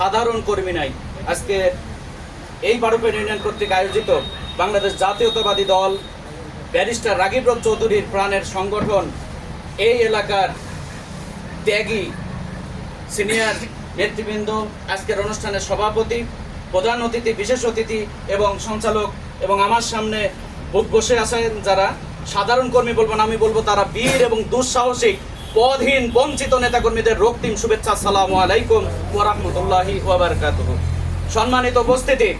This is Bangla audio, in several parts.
সাধারণ কর্মী নাই। আজকে এই বারোপেন ইউনিয়ন কর্তৃক আয়োজিত বাংলাদেশ জাতীয়তাবাদী দল, ব্যারিস্টার রাগিব রব চৌধুরীর প্রাণের সংগঠন, এই এলাকার ত্যাগী সিনিয়র নেতৃবৃন্দ, আজকের অনুষ্ঠানের সভাপতি, প্রধান অতিথি, বিশেষ অতিথি এবং সঞ্চালক এবং আমার সামনে ব- বসে আছেন যারা। সাধারণ কর্মী বলব না, আমি বলব তারা বীর এবং দুঃসাহসিক পদহীন বঞ্চিত নেতাকর্মীদের রক্তিম শুভেচ্ছা সালামু আলাইকুম ওরহমতুল্লাহি সম্মানিত উপস্থিতি,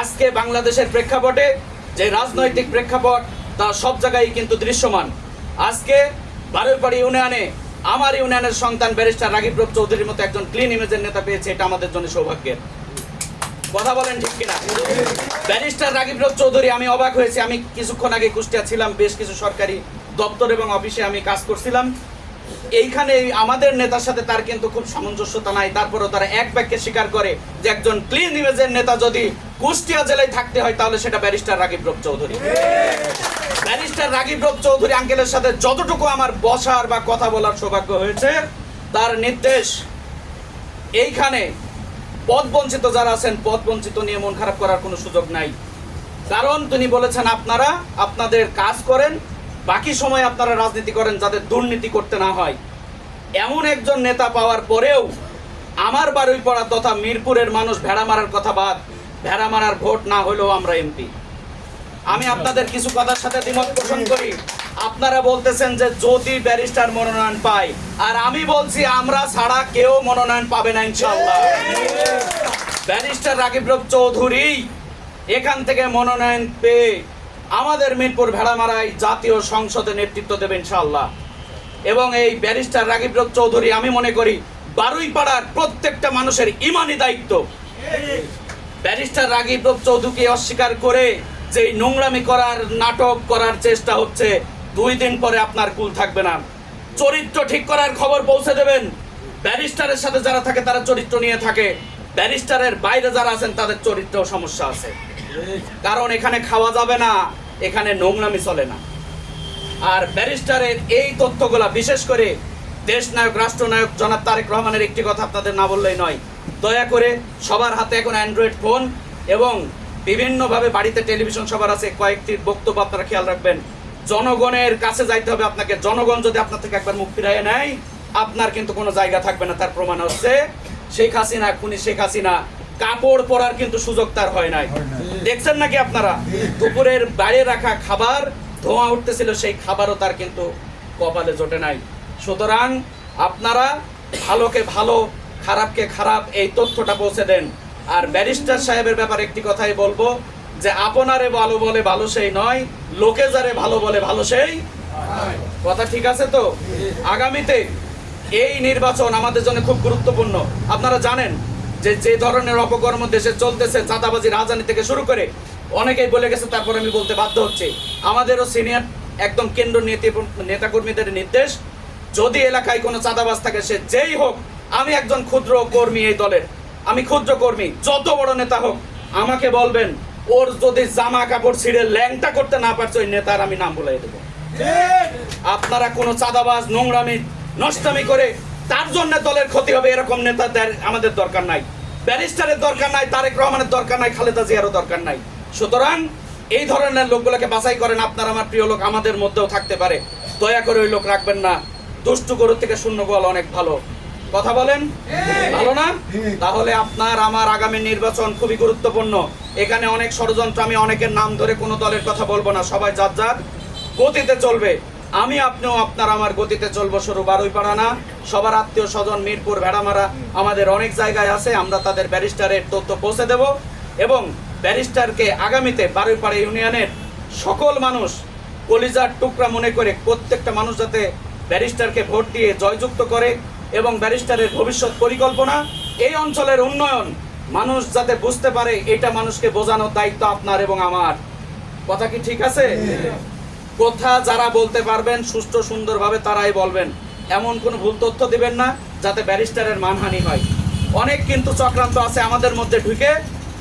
আজকে বাংলাদেশের প্রেক্ষাপটে যে রাজনৈতিক প্রেক্ষাপট, তা সব জায়গায় কিন্তু দৃশ্যমান। আজকে বারোইপাড়ি ইউনিয়নে, আমার ইউনিয়নের সন্তান ব্যারিস্টার রাগিব রব চৌধুরীর মতো একজন ক্লিন ইমেজের নেতা পেয়েছে, এটা আমাদের জন্য সৌভাগ্যের। কথা বলেন ঠিক কিনা? ব্যারিস্টার রাগিব রব চৌধুরী, আমি অবাক হয়েছি। আমি কিছুক্ষণ আগে কুষ্টিয়া ছিলাম, বেশ কিছু সরকারি দপ্তর এবং অফিসে আমি কাজ করছিলাম। এইখানে আমাদের নেতার সাথে তার কিন্তু খুব সামঞ্জস্যতা নাই। তারপরেও তারা এক বাক্যে স্বীকার করে যে একজন ক্লিন ইমেজের নেতা যদি কুষ্টিয়া জেলায় থাকতে হয়, তাহলে সেটা ব্যারিস্টার রাগিব রব চৌধুরী। ব্যারিস্টার রাগিব রব চৌধুরী আঙ্কেলের সাথে যতটুকু আমার বসার বা কথা বলার সৌভাগ্য হয়েছে, তার নির্দেশ, এইখানে পদ বঞ্চিত যারা আছেন পদ বঞ্চিত নিয়ে মন খারাপ করার কোনো সুযোগ নাই। কারণ তিনি বলেছেন, আপনারা আপনাদের কাজ করেন বাকি সময় আপনারা রাজনীতি করেন যাতে দুর্নীতি করতে না হয়। এমন একজন নেতা পাওয়ার পরেও আমার বারুই পড়া তথা মিরপুরের মানুষ ভেড়া মারার কথা বাদ, ভেড়া মারার ভোট না হলেও আমরা এমপি। আমি আপনাদের কিছু কথার সাথে দ্বিমত পোষণ করি। আপনারা বলতেছেন যে যদি ব্যারিস্টার মনোনয়ন পায়। আর আমি বলছি, আমরা ছাড়া কেউ মনোনয়ন পাবে না ইনশাল্লাহ ব্যারিস্টার রাকিব রব চৌধুরী এখান থেকে মনোনয়ন পেয়ে আমাদের মিরপুর ভেড়ামারায় জাতীয় সংসদে নেতৃত্ব দেবে ইনশাল্লাহ এবং এই ব্যারিস্টার রাকিব রব চৌধুরী, আমি মনে করি বারুই পাড়ার প্রত্যেকটা মানুষের ইমানি দায়িত্ব। ব্যারিস্টার রাগিব রব চৌধুরীকে অস্বীকার করে যে নোংরামি করার নাটক করার চেষ্টা হচ্ছে, দুই দিন পরে আপনার কুল থাকবে না। চরিত্র ঠিক করার খবর পৌঁছে দেবেন। ব্যারিস্টারের সাথে যারা থাকে তারা চরিত্র নিয়ে থাকে। ব্যারিস্টারের বাইরে যারা আছেন তাদের চরিত্রেও সমস্যা আছে। কারণ এখানে খাওয়া যাবে না। এখানে নোংরামি চলে না। আর ব্যারিস্টারের এই তথ্যগুলা, বিশেষ করে দেশ নায়ক রাষ্ট্রনায়ক জনাব তারেক রহমানের একটি কথা আপনাদের না বললেই নয়। দয়া করে সবার হাতে এখন অ্যান্ড্রয়েড ফোন এবং বিভিন্নভাবে বাড়িতে টেলিভিশন সবার আছে, কয়েকটি বক্তব্য আপনারা খেয়াল রাখবেন। জনগণের কাছে যাইতে হবে আপনাকে। জনগণ যদি আপনার থেকে একবার মুখ ফিরাইয়ে নেয়, আপনার কিন্তু কোনো জায়গা থাকবে না। তার প্রমাণ হচ্ছে শেখ হাসিনা, খুনি শেখ হাসিনা কাপড় পরার কিন্তু সুযোগ তার হয় নাই। দেখছেন নাকি আপনারা? দুপুরের বাইরে রাখা খাবার ধোঁয়া উঠতেছিল সেই খাবারও তার কিন্তু কপালে জোটে নাই। সুতরাং আপনারা ভালোকে ভালো খারাপকে খারাপ এই তথ্যটা পৌঁছে দেন। আর ব্যারিস্টার সাহেবের ব্যাপারে একটি কথাই বলব যে আপনারে ভালো বলে ভালো সেই নয় লোকে যারে ভালো বলে ভালো সেই কথা ঠিক আছে তো? আগামীতে এই নির্বাচন আমাদের জন্য খুব গুরুত্বপূর্ণ। আপনারা জানেন যে যে ধরনের অপকর্ম দেশে চলতেছে, চাঁদাবাজি রাজধানী থেকে শুরু করে অনেকেই বলে গেছে, তারপর আমি বলতে বাধ্য হচ্ছে। আমাদেরও সিনিয়র একদম কেন্দ্র নীতি নেতাকর্মীদের নির্দেশ, যদি এলাকায় কোনো চাঁদাবাজ থাকে, সে যেই হোক, আমি একজন ক্ষুদ্র কর্মী এই দলের। আমি ক্ষুদ্র কর্মী, যত বড় নেতা হোক, আমাকে বলবেন, ওর যদি জামা কাপড় ছিঁড়ে ল্যাংটা করতে না পারছে, ওই নেতার আমি নাম বলে দেবো। আপনারা কোনো চাঁদাবাজ, নোংরামি, নষ্টামি করে তার জন্য দলের ক্ষতি হবে এরকম নেতাদের আমাদের দরকার নাই। ব্যারিস্টারের দরকার নাই, তারেক রহমানের দরকার নাই, খালেদা জিয়ারও দরকার নাই। সুতরাং এই ধরনের লোকগুলোকে বাছাই করেন আপনার আমার প্রিয় লোক আমাদের মধ্যেও থাকতে পারে। দয়া করে ওই লোক রাখবেন না। দুষ্টু গরুর থেকে শূন্য গোয়াল অনেক ভালো। কথা বলেন? ভালো না? তাহলে আপনার আমার আগামী নির্বাচন খুবই গুরুত্বপূর্ণ। এখানে অনেক ষড়যন্ত্র, আমি অনেকের নাম ধরে কোনো দলের কথা বলব না। সবাই যার যার গতিতে চলবে। আমি আপনিও আপনার আমার গতিতে চলবো শুরু বারোই পাড়া না সবার আত্মীয় স্বজন মিরপুর, ভেড়ামারা আমাদের অনেক জায়গায় আছে, আমরা তাদের ব্যারিস্টারের তথ্য পৌঁছে দেব। এবং ব্যারিস্টারকে আগামীতে বারোই পাড়া ইউনিয়নের সকল মানুষ কলিজার টুকরা মনে করে প্রত্যেকটা মানুষ যাতে ব্যারিস্টারকে ভোট দিয়ে জয়যুক্ত করে এবং ব্যারিস্টারের ভবিষ্যৎ পরিকল্পনা, এই অঞ্চলের উন্নয়ন মানুষ যাতে বুঝতে পারে, এটা মানুষকে বোঝানোর দায়িত্ব আপনার এবং আমার। কথা কি ঠিক আছে? কথা যারা বলতে পারবেন, সুষ্ঠু সুন্দরভাবে তারাই বলবেন। এমন কোনো ভুল তথ্য দিবেন না, যাতে ব্যারিস্টারের মানহানি হয়। অনেক কিন্তু চক্রান্ত আছে আমাদের মধ্যে ঢুকে।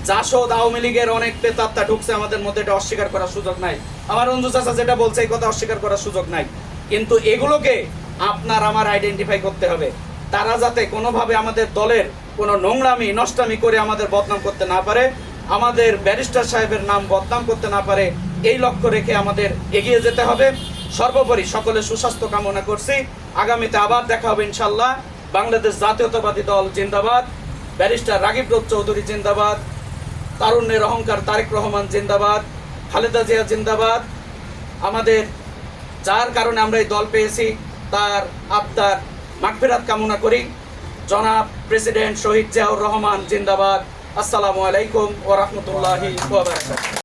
জাসদ আওয়ামী লীগের অনেক পেতাত্তা ঢুকছে আমাদের মধ্যে, এটা অস্বীকার করার সুযোগ নাই। আমার অঞ্জু চাচা যেটা বলছে, এই কথা অস্বীকার করার সুযোগ নাই। কিন্তু এগুলোকে আপনার আমার আইডেন্টিফাই করতে হবে। তারা যাতে কোনোভাবে আমাদের দলের কোনো নোংরামি, নষ্টামি করে আমাদের বদনাম করতে না পারে, আমাদের ব্যারিস্টার সাহেবের নাম বদনাম করতে না পারে এই লক্ষ্য রেখে আমাদের এগিয়ে যেতে হবে। সর্বোপরি সকলে সুস্বাস্থ্য কামনা করছি। আগামীতে আবার দেখা হবে ইনশাল্লাহ বাংলাদেশ জাতীয়তাবাদী দল জিন্দাবাদ। ব্যারিস্টার রাগিব রোদ চৌধুরী জিন্দাবাদ। তারুণ্যের অহংকার তারেক রহমান জিন্দাবাদ। খালেদা জিয়া জিন্দাবাদ। আমাদের যার কারণে আমরা এই দল পেয়েছি, তার আত্মার মাগফিরাত কামনা করি। জনাব প্রেসিডেন্ট শহীদ জিয়াউর রহমান জিন্দাবাদ। আসসালামু আলাইকুম ও